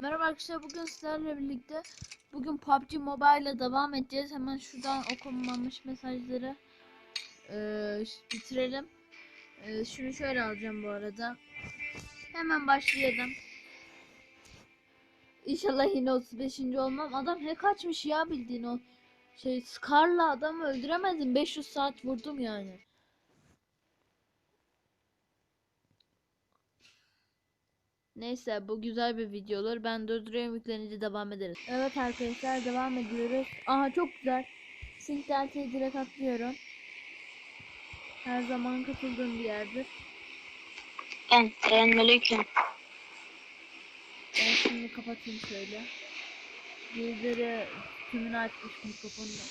Merhaba arkadaşlar bugün sizlerle birlikte bugün PUBG Mobile ile devam edeceğiz. Hemen şuradan okunmamış mesajları eee, bitirelim. Eee, şunu şöyle alacağım bu arada. Hemen başlayalım. İnşallah yine 35. olmam. Adam hack açmış ya bildiğin o şey Scar'la adamı öldüremedim. 500 saat vurdum yani. Neyse bu güzel bir video olur. Ben durduruyorum yüklenince devam ederiz. Evet arkadaşlar devam ediyoruz. Aha çok güzel. Sync Delta'ya direkt atlıyorum. Her zaman katıldığım bir yerdir. Ben selamünaleyküm. Ben şimdi kapatayım şöyle. Birileri tümünü açmış mikrofonda.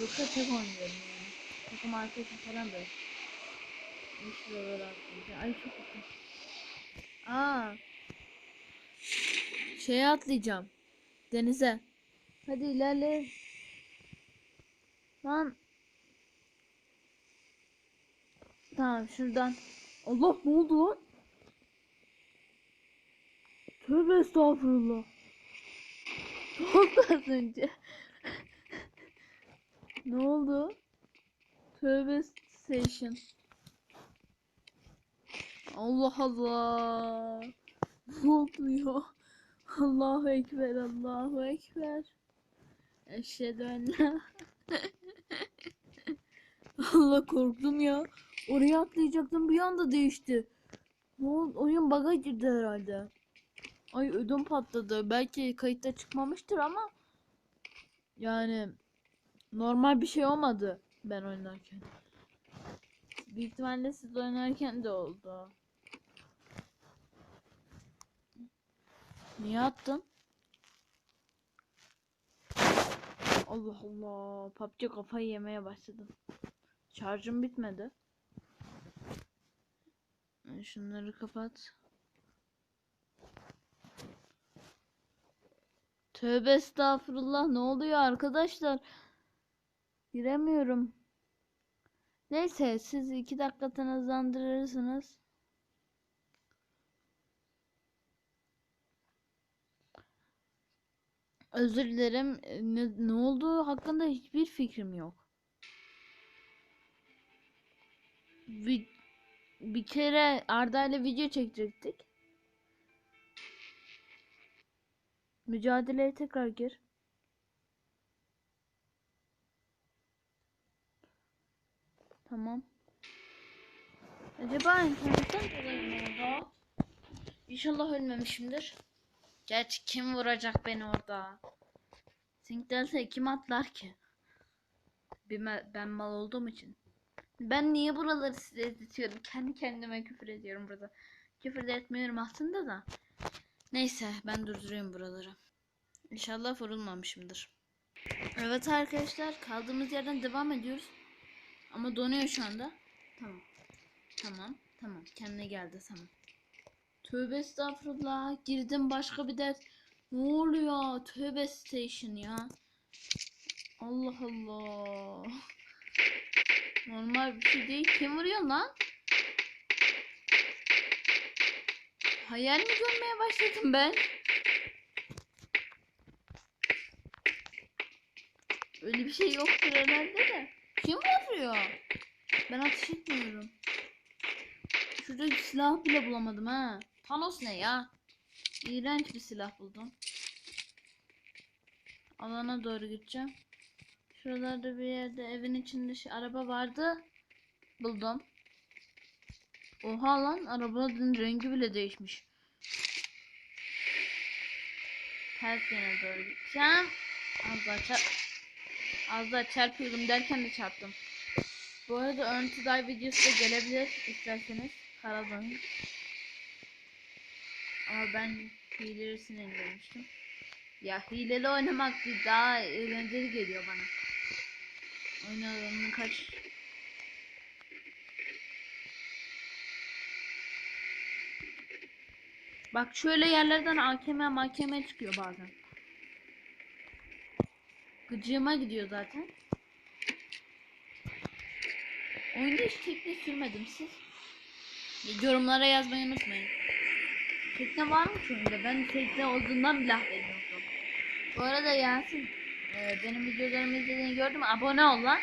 Yoksa tek oynuyorum yani. Takım arkadaşım falan da. Bir atlayacağım. Ay çok kötü. Aa. Şeye atlayacağım. Denize. Hadi ilerle. Lan. Tamam şuradan. Allah ne oldu lan? Tövbe estağfurullah. Ne oldu az önce? ne oldu? Tövbe station. Allah Allah. Ne oluyor? Allahu Ekber, Allahu Ekber. Eşhedü en la- Allah korktum ya. Oraya atlayacaktım bir anda değişti. Ne oldu? Oyun bug'a girdi herhalde. Ay ödüm patladı. Belki kayıtta çıkmamıştır ama yani normal bir şey olmadı ben oynarken. Büyük ihtimalle siz oynarken de oldu. Niye attın? Allah Allah. PUBG kafayı yemeye başladım. Şarjım bitmedi. Şunları kapat. Tövbe estağfurullah. Ne oluyor arkadaşlar? Giremiyorum. Neyse siz iki dakika hızlandırırsınız. Özür dilerim. Ne, ne olduğu hakkında hiçbir fikrim yok. Bir, bir kere Arda ile video çekecektik. Mücadeleye tekrar gir. Tamam. Acaba internetten dolayı mı oldu? İnşallah ölmemişimdir. Gerçi kim vuracak beni orada? Delta'ya kim atlar ki? Me- ben mal olduğum için. Ben niye buraları size izletiyorum? Kendi kendime küfür ediyorum burada. Küfür de etmiyorum aslında da. Neyse ben durduruyorum buraları. İnşallah vurulmamışımdır. Evet arkadaşlar kaldığımız yerden devam ediyoruz. Ama donuyor şu anda. Tamam. Tamam. Tamam. Kendine geldi tamam. Tövbe estağfurullah. Girdim başka bir dert. Ne oluyor? Tövbe station ya. Allah Allah. Normal bir şey değil. Kim vuruyor lan? Hayal mi görmeye başladım ben? Öyle bir şey yoktur herhalde de. Kim vuruyor? Ben ateş etmiyorum. Şurada silah bile bulamadım ha. Thanos ne ya? İğrenç bir silah buldum. Alana doğru gideceğim. Şuralarda bir yerde evin içinde şey, araba vardı. Buldum. Oha lan arabanın rengi bile değişmiş. Ters yöne doğru gideceğim. Az daha çarp Az daha çarpıyordum derken de çarptım. Bu arada Die videosu da gelebilir isterseniz. Karadağ'ın. Ama ben hilesini indirmiştim. Ya hileli oynamak daha eğlenceli geliyor bana. Alanının kaç Bak şöyle yerlerden AKM mahkeme çıkıyor bazen. Gıcığıma gidiyor zaten. Oyunda hiç tekne sürmedim siz. Yorumlara yazmayı unutmayın. Tekne var mı oyunda? Ben tekne olduğundan bile haberim. Bu arada Yasin e, benim videolarımı izlediğini gördüm. Abone ol lan.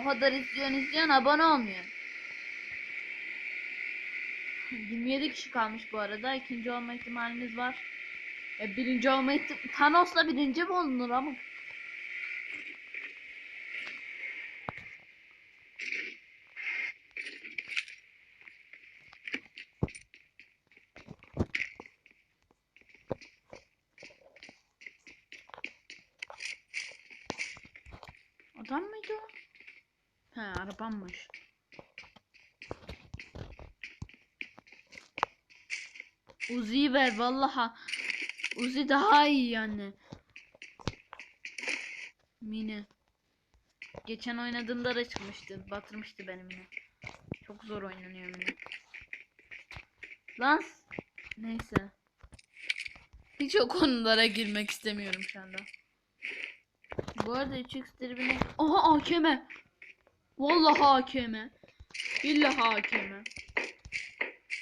O kadar izliyorsun izliyorsun abone olmuyor. 27 kişi kalmış bu arada. İkinci olma ihtimalimiz var. E, birinci olma ihtim- Thanos'la birinci mi olunur ama? Adam mıydı o? He arabammış. Uzi'yi ver vallaha. Uzi daha iyi yani. Mini. Geçen oynadığımda da çıkmıştı. Batırmıştı benim yine. Çok zor oynanıyor mini. Lan. Neyse. Hiç o konulara girmek istemiyorum şu anda. Bu arada 3x tribüne... Aha AKM. Vallahi AKM. Billahi AKM.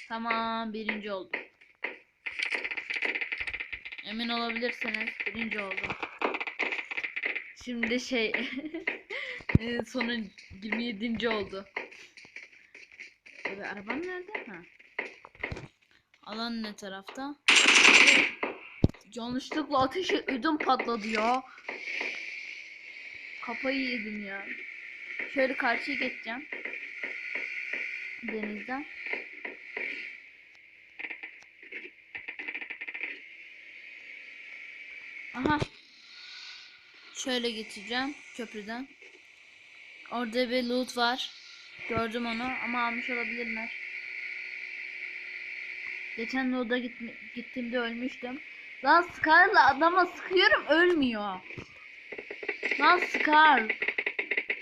Tamam birinci oldum. Emin olabilirsiniz birinci oldum. Şimdi şey sonu 27. oldu. Evet, arabam nerede? Ha. Alan ne tarafta? Yanlışlıkla ateşe ödüm patladı ya. Kafayı yedim ya. Şöyle karşıya geçeceğim. Denizden. Aha. Şöyle geçeceğim köprüden. Orada bir loot var. Gördüm onu ama almış olabilirler. Geçen loot'a gittiğimde ölmüştüm. Lan Scar'la adama sıkıyorum ölmüyor. Lan Scar.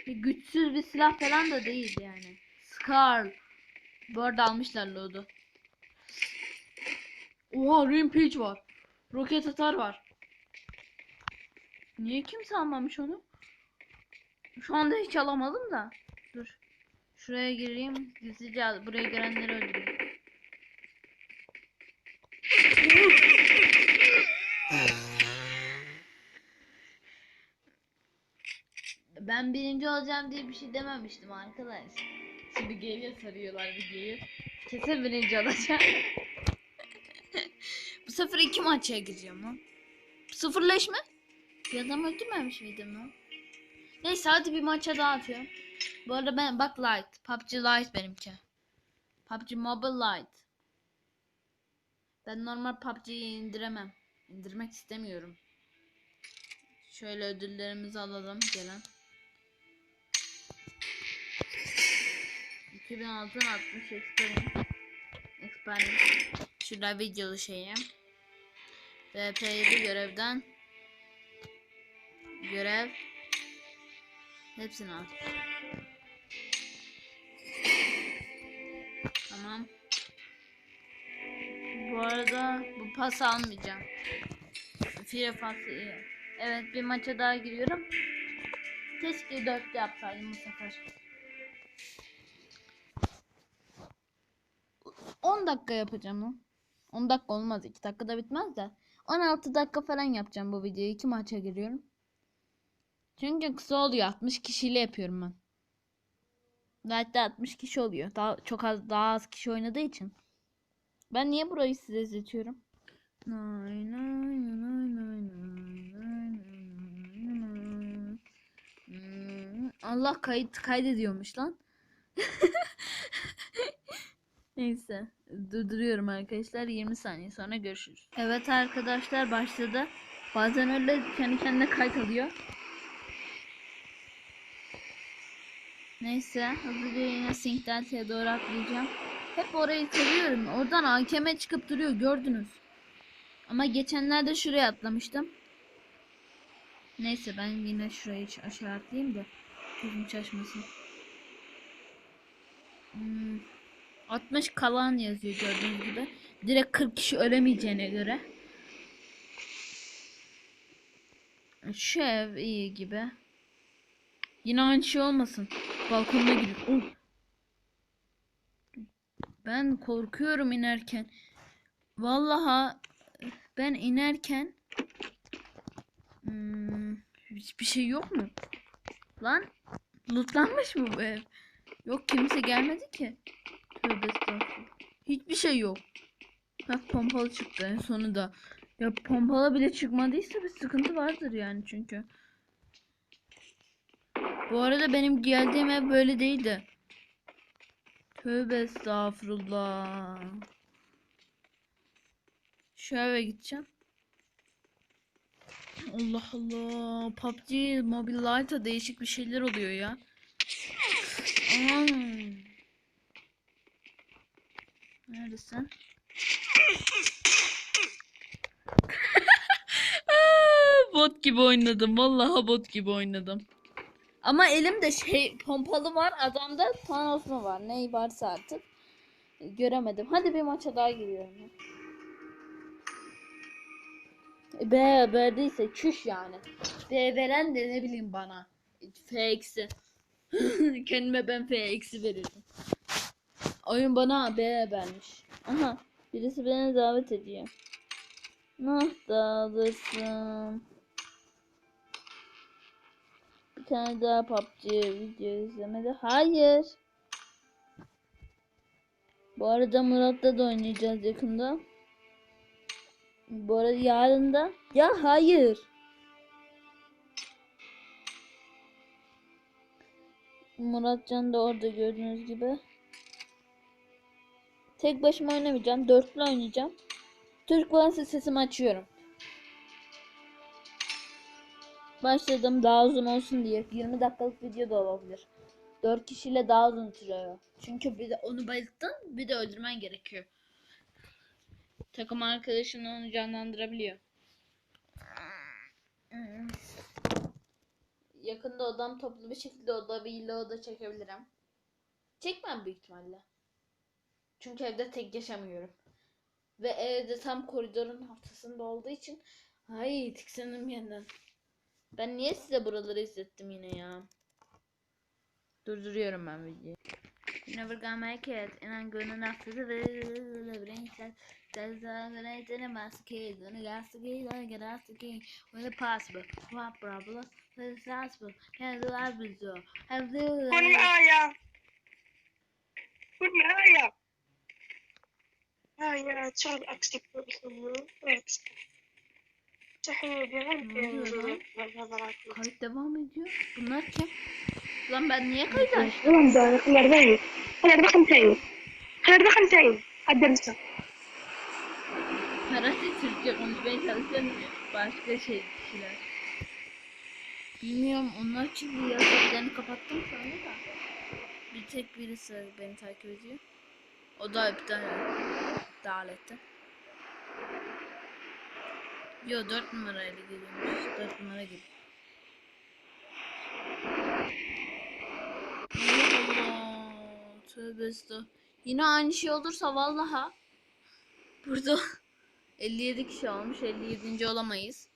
Güçsüz bir silah falan da değil yani. Scar. Bu arada almışlar loot'u. Oha Rampage var. Roket atar var. Niye kimse almamış onu? Şu anda hiç alamadım da. Dur. Şuraya gireyim. Gizlice buraya gelenleri öldüreyim. Ben birinci olacağım diye bir şey dememiştim arkadaş. Şimdi geliyor sarıyorlar videoyu. Kesin birinci olacağım. Bu sefer iki maça gireceğim ha. Sıfırleşme. Bir adam öldürmemiş miydim lan? Neyse hadi bir maça daha atıyorum. Bu arada ben bak light. PUBG light benimki. PUBG Mobile Light. Ben normal PUBG'yi indiremem. İndirmek istemiyorum. Şöyle ödüllerimizi alalım gelen. 2000 altın 60 experience. Experience. Şurada videolu şeyim. VP7 görevden. Görev. Hepsini al. Tamam. Bu arada bu pas almayacağım. Fire pası iyi. Evet bir maça daha giriyorum. Keşke 4 yapsaydım bu sefer. 10 dakika yapacağım lan. 10 dakika olmaz 2 dakikada bitmez de. 16 dakika falan yapacağım bu videoyu. 2 maça giriyorum. Çünkü kısa oluyor. 60 kişiyle yapıyorum ben. Hatta 60 kişi oluyor. Daha çok az daha az kişi oynadığı için. Ben niye burayı size izletiyorum? Allah kayıt kaydediyormuş lan. Neyse durduruyorum arkadaşlar 20 saniye sonra görüşürüz. Evet arkadaşlar başladı. Bazen öyle kendi kendine kayıt alıyor. Neyse hızlıca yine Sync Delta'ya doğru atlayacağım. Hep orayı seviyorum. Oradan AKM çıkıp duruyor gördünüz. Ama geçenlerde şuraya atlamıştım. Neyse ben yine şurayı aşağı atlayayım da gözüm şaşmasın. Hmm, 60 kalan yazıyor gördüğünüz gibi. Direkt 40 kişi ölemeyeceğine göre. Şu ev iyi gibi. Yine aynı şey olmasın. Balkonuna gidip. Oh. Ben korkuyorum inerken. Vallaha ben inerken hmm, hiçbir şey yok mu? Lan lootlanmış mı bu ev? Yok kimse gelmedi ki. Tövbe. Hiçbir şey yok. Ha pompalı çıktı en sonunda. Ya pompalı bile çıkmadıysa bir sıkıntı vardır yani çünkü. Bu arada benim geldiğim ev böyle değildi. Tövbe estağfurullah. Şu eve gideceğim. Allah Allah. PUBG Mobile Lite'a değişik bir şeyler oluyor ya. Aman. Neredesin? Bot gibi oynadım. Vallahi bot gibi oynadım. Ama elimde şey pompalı var. Adamda Thanos mu var? Ne varsa artık. Göremedim. Hadi bir maça daha giriyorum. B, değilse çüş yani. B veren de ne bileyim bana. F eksi. Kendime ben F eksi verirdim. Oyun bana B vermiş. Aha. Birisi beni davet ediyor. Nah dağılırsın. Bir tane daha PUBG video izlemedi. Hayır. Bu arada Murat'la da oynayacağız yakında. Bu arada yarın da. Ya hayır. Muratcan da orada gördüğünüz gibi. Tek başıma oynamayacağım. Dörtlü oynayacağım. Türk varsa sesimi açıyorum. Başladım daha uzun olsun diye. 20 dakikalık video da olabilir. 4 kişiyle daha uzun sürüyor. Çünkü bir de onu bayılttın bir de öldürmen gerekiyor. Takım arkadaşın onu canlandırabiliyor. Yakında odam toplu bir şekilde oda bir oda çekebilirim. Çekmem büyük ihtimalle. Çünkü evde tek yaşamıyorum. Ve evde tam koridorun ortasında olduğu için ay tiksindim yeniden. Ben niye size buraları izlettim yine ya? Durduruyorum ben videoyu. Never gonna make it. And I'm gonna knock possible. What problem? Possible. Can I be so? Have you? Good night, yeah. Hayır, çok eksiklik oluyor. Evet. Ne oluyor lan? Kayıt devam ediyor. Bunlar kim? Lan ben niye kayıt açtım? Ulan da nereden? Hadi bakın sayın. Hadi bakın sayın. Adamsın. Herhalde Türkçe konuşmaya çalışan başka şey kişiler. Bilmiyorum onlar kim bu yazdıklarını kapattım sonra da. Bir tek birisi beni takip ediyor. O da iptal iptal etti. Yo 4 numarayla geliyormuş. 4 numara gibi. Allah. Tövbe estağfurullah. Yine aynı şey olursa vallaha burada 57 kişi olmuş. 57. olamayız.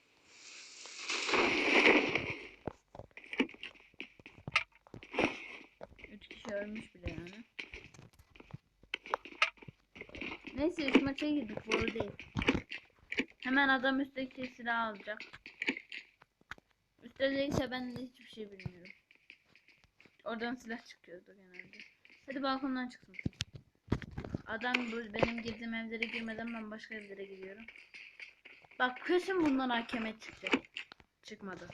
Üç kişi ölmüş bile yani. Neyse üç maça girdik. Boru değil. Hemen adam üstteki silah alacak. Üstte değilse ben de hiçbir şey bilmiyorum. Oradan silah çıkıyordu genelde. Hadi balkondan çıksın. Adam bu benim girdiğim evlere girmeden ben başka evlere gidiyorum. Bak kesin bundan hakeme çıktı. Çıkmadı.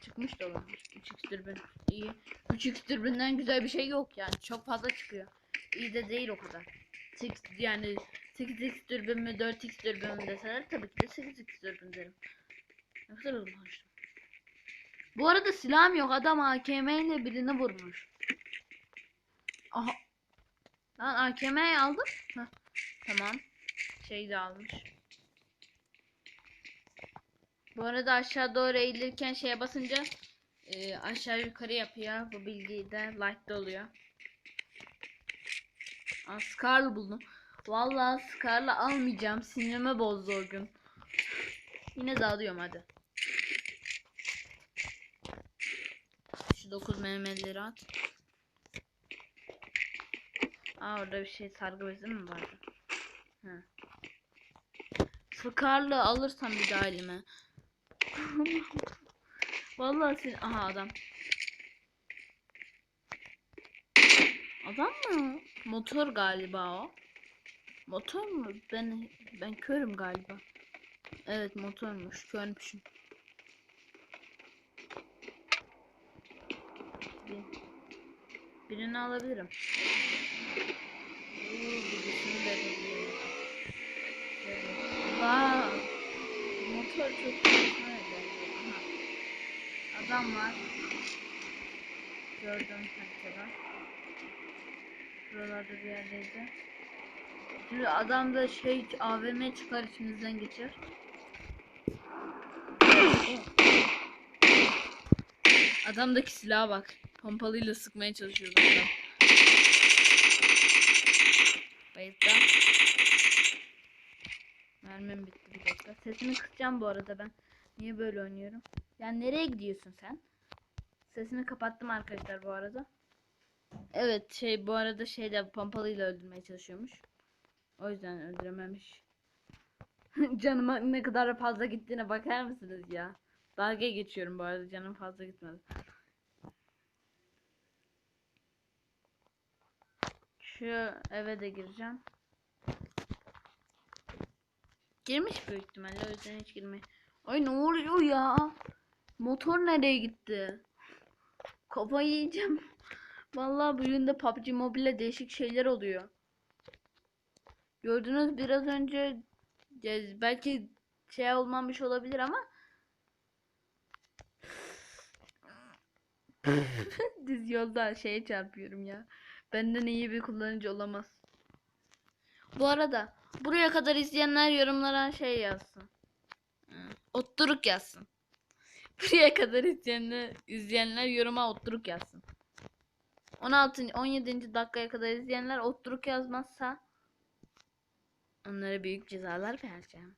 Çıkmış da olabilir. 3x dürbün. İyi. 3x dürbünden güzel bir şey yok yani. Çok fazla çıkıyor. İyi de değil o kadar. 8 yani 8x dürbün mü 4x dürbün mü deseler tabii ki de 8x dürbün derim. Ne hızlı konuştum. Bu arada silahım yok. Adam AKM ile birini vurmuş. Aha. Lan AKM'yi aldım. Heh. Tamam. Şey de almış. Bu arada aşağı doğru eğilirken şeye basınca e, aşağı yukarı yapıyor. Bu bilgiyi de like'da oluyor. Aa, Scar'lı buldum. Vallahi Scar'lı almayacağım. Sinirimi bozdu o gün. Yine de alıyorum hadi. Şu 9 mm'leri at. Aa orada bir şey sargı bezi mi vardı? Hı. Sıkarlı alırsam bir daha elime. Vallahi sen... Aha adam. Adam mı? Motor galiba o. Motor mu? Ben ben körüm galiba. Evet motormuş. Körmüşüm. Bir, birini alabilirim. Vay. Motor çok güzel. Adam var. Gördüm haritada. Buralarda bir yerdeydi. Şimdi adam da şey AVM çıkar içimizden geçer. Adamdaki silaha bak. Pompalıyla sıkmaya çalışıyor adam. Bayıltta. Mermim bitti bir dakika. Sesini kısacağım bu arada ben. Niye böyle oynuyorum? Yani nereye gidiyorsun sen? Sesini kapattım arkadaşlar bu arada. Evet şey bu arada şeyde pompalıyla öldürmeye çalışıyormuş. O yüzden öldürememiş. Canıma ne kadar fazla gittiğine bakar mısınız ya? Dalga geçiyorum bu arada canım fazla gitmedi. Şu eve de gireceğim. Girmiş büyük ihtimalle o yüzden hiç girmeyin. Ay ne oluyor ya? Motor nereye gitti? Kafayı yiyeceğim. Vallahi bu oyunda PUBG Mobile değişik şeyler oluyor. Gördünüz biraz önce belki şey olmamış olabilir ama düz yolda şeye çarpıyorum ya. Benden iyi bir kullanıcı olamaz. Bu arada buraya kadar izleyenler yorumlara şey yazsın. Otturuk yazsın. Buraya kadar izleyenler, izleyenler yoruma otturuk yazsın. 16. 17. dakikaya kadar izleyenler otturuk yazmazsa onlara büyük cezalar vereceğim.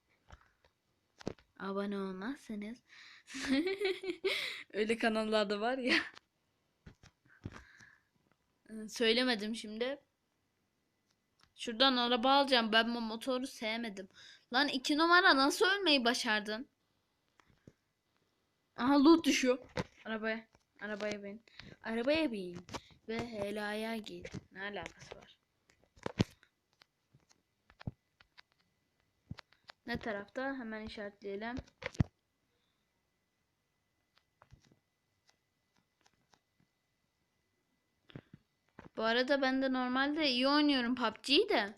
Abone olmazsanız öyle kanallarda var ya. Söylemedim şimdi. Şuradan araba alacağım. Ben bu motoru sevmedim. Lan iki numara nasıl ölmeyi başardın? Aha loot düşüyor. Arabaya. Arabaya bin. Arabaya bin. Ve helaya git. Ne alakası var? Ne tarafta? Hemen işaretleyelim. Bu arada ben de normalde iyi oynuyorum PUBG'yi de.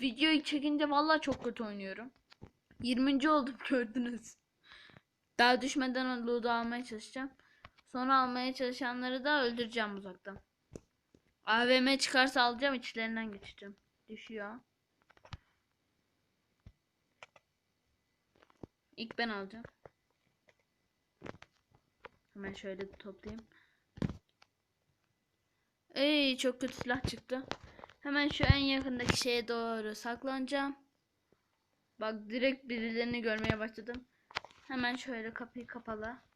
Videoyu çekince vallahi çok kötü oynuyorum. 20. oldum gördünüz. Daha düşmeden loot'u almaya çalışacağım. Sonra almaya çalışanları da öldüreceğim uzaktan. AVM çıkarsa alacağım içlerinden geçeceğim. Düşüyor. İlk ben alacağım. Hemen şöyle toplayayım. Ey çok kötü silah çıktı. Hemen şu en yakındaki şeye doğru saklanacağım. Bak direkt birilerini görmeye başladım. Hemen şöyle kapıyı kapalı.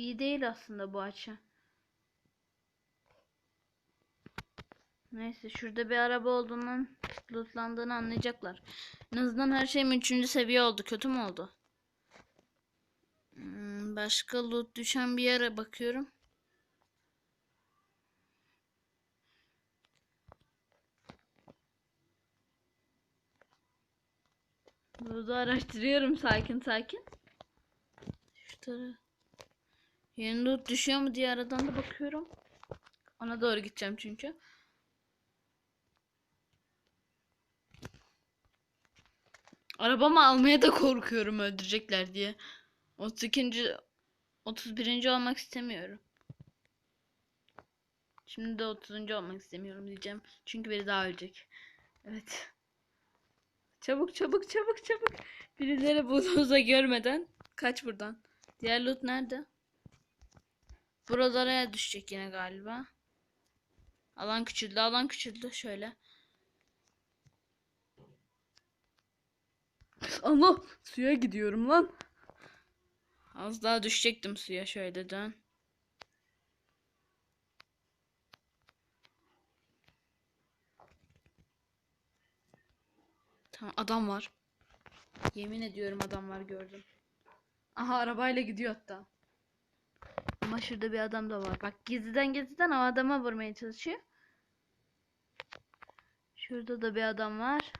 İyi değil aslında bu açı. Neyse şurada bir araba olduğundan lootlandığını anlayacaklar. En azından her şeyim 3. seviye oldu. Kötü mü oldu? Hmm, başka loot düşen bir yere bakıyorum. Burada araştırıyorum sakin sakin. Şu taraf. Yeni loot düşüyor mu diye aradan da bakıyorum. Ona doğru gideceğim çünkü. Arabamı almaya da korkuyorum öldürecekler diye. 32. 31. olmak istemiyorum. Şimdi de 30. olmak istemiyorum diyeceğim. Çünkü biri daha ölecek. Evet. Çabuk çabuk çabuk çabuk. Birileri bulldoza görmeden kaç buradan. Diğer loot nerede? Buralara düşecek yine galiba. Alan küçüldü, alan küçüldü. Şöyle. Allah suya gidiyorum lan. Az daha düşecektim suya şöyle dön. Tamam adam var. Yemin ediyorum adam var gördüm. Aha arabayla gidiyor hatta. Ama şurada bir adam da var. Bak gizliden gizliden o adama vurmaya çalışıyor. Şurada da bir adam var.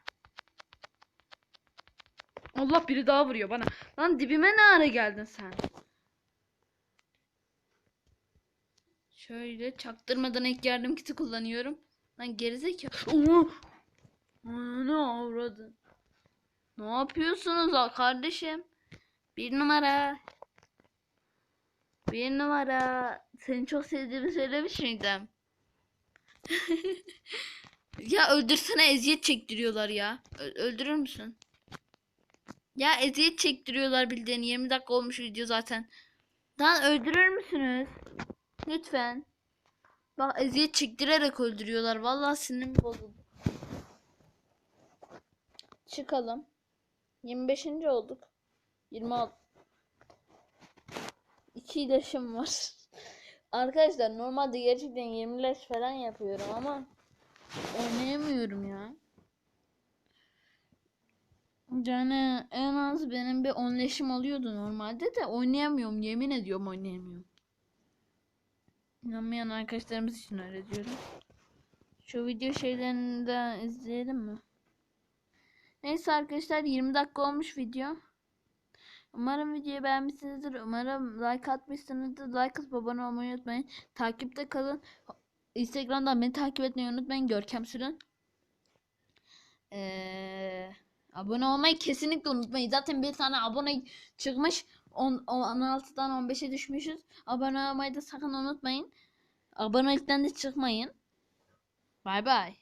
Allah biri daha vuruyor bana. Lan dibime ne ara geldin sen? Şöyle çaktırmadan ilk yardım kiti kullanıyorum. Lan gerizekalı. Ne avradın? Ne yapıyorsunuz ha kardeşim? Bir numara. Bir numara. Seni çok sevdiğimi söylemiş miydim? ya öldürsene eziyet çektiriyorlar ya. Ö- öldürür müsün? Ya eziyet çektiriyorlar bildiğin 20 dakika olmuş video zaten. Lan öldürür müsünüz? Lütfen. Bak eziyet çektirerek öldürüyorlar. Vallahi sinirim bozuldu. Çıkalım. 25. olduk. 26. İki iletişim var. Arkadaşlar normalde gerçekten 20 leş falan yapıyorum ama oynayamıyorum ya. Yani en az benim bir 10 leşim oluyordu normalde de oynayamıyorum. Yemin ediyorum oynayamıyorum. İnanmayan arkadaşlarımız için öyle diyorum. Şu video şeylerini de izleyelim mi? Neyse arkadaşlar 20 dakika olmuş video. Umarım videoyu beğenmişsinizdir. Umarım like atmışsınızdır. Like atıp abone olmayı unutmayın. Takipte kalın. Instagram'dan beni takip etmeyi unutmayın. Görkem Sürün. Ee, abone olmayı kesinlikle unutmayın. Zaten bir tane abone çıkmış. 10, 16'dan 15'e düşmüşüz. Abone olmayı da sakın unutmayın. Abonelikten de çıkmayın. Bay bay.